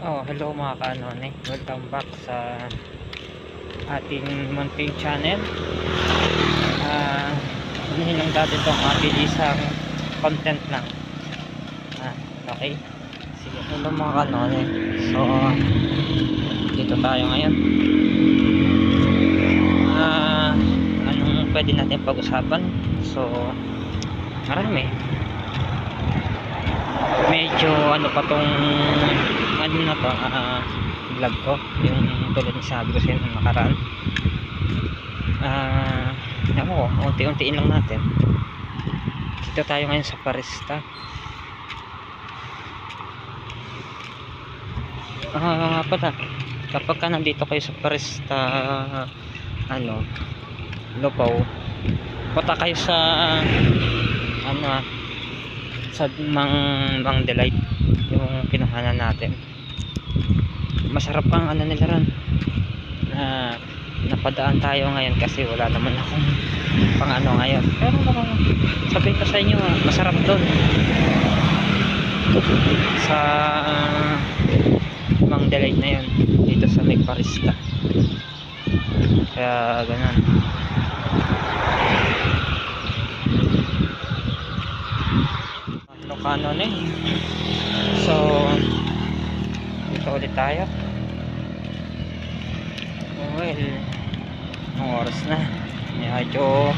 Oh, hello mga kaanone. Welcome back sa ating munting channel. Ah, uh, lang dati itong ating isang content lang. Ah, okay. Sige, hello mga kaanone. So, dito tayo ngayon. Ah, anong pwede natin pag-usapan? So, marami medyo ano pa tong ano to uh, vlog ko. Yung tulad ng sabi ko sa inyo nakaraan. Ah uh, ewan ko unti-untiin lang natin. Dito tayo ngayon sa Parista. Ah uh, pala kapag ka nandito kayo sa Parista ano Lupaw punta kayo sa ano ah, sa Mang Mang Delight yung kinuhanan natin masarap ang ano nila ron. Na napadaan tayo ngayon kasi wala naman akong pang ano ngayon. Pero sabihin ko sa inyo masarap doon sa uh, Mang Delight na yun dito sa May Parista kaya ganun. Ilocano na eh. So, dito ulit tayo. Well, ang oras na. Medyo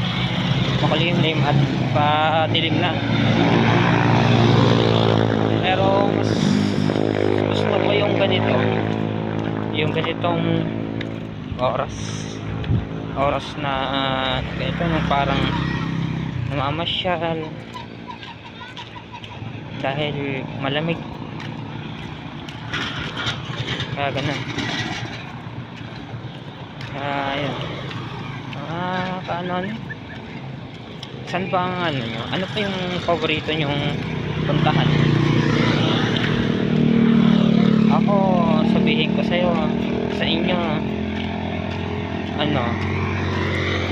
makulimlim at patilim na. Pero mas gusto ko yung ganito. Yung ganitong oras. Oras na uh, ganito yung parang namamasyal dahil malamig kaya ganun. Kaya yun ah paano ano? Saan ba ang ano nyo? Ano pa yung paborito nyong puntahan? Ako sabihin ko sa'yo sa inyo ano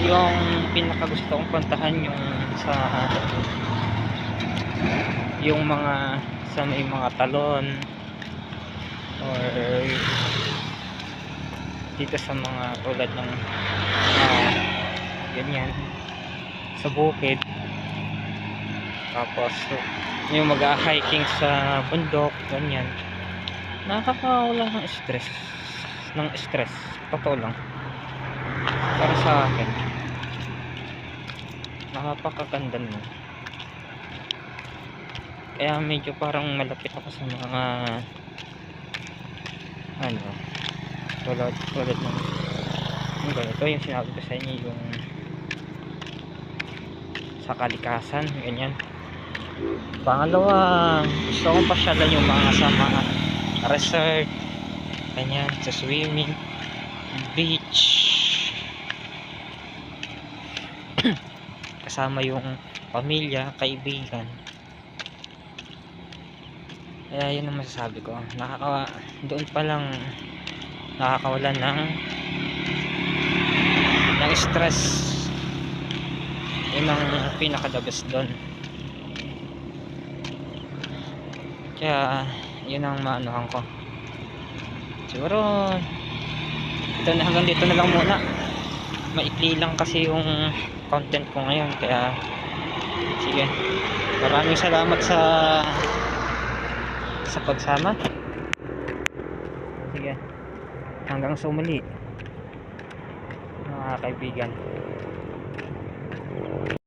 yung pinaka gusto kong puntahan yung sa yung mga sa may mga talon or dito sa mga tulad ng uh, ganyan. Sa bukid. Tapos yung mag-hiking sa bundok ganyan. Nakakawala ng stress. Ng stress. Totoo lang. Para sa akin nakapakaganda mo kaya medyo parang malapit ako sa mga ano? Tulad tulad ng yung ganito yung sinabi ko sa inyo yung sa kalikasan ganyan. Pangalawa gusto kong pasyalan yung mga sa mga resort ganyan sa swimming beach. Kasama yung pamilya, kaibigan kaya yun ang masasabi ko. Nakaka doon pa lang nakakawalan ng ng stress. Yun ang pinaka the best doon. Kaya yun ang maanuhan ko. Siguro ito na hanggang dito na lang muna. Maikli lang kasi yung content ko ngayon kaya sige. Maraming salamat sa sa pagsama. Sige. Hanggang sumuli. Mga kaibigan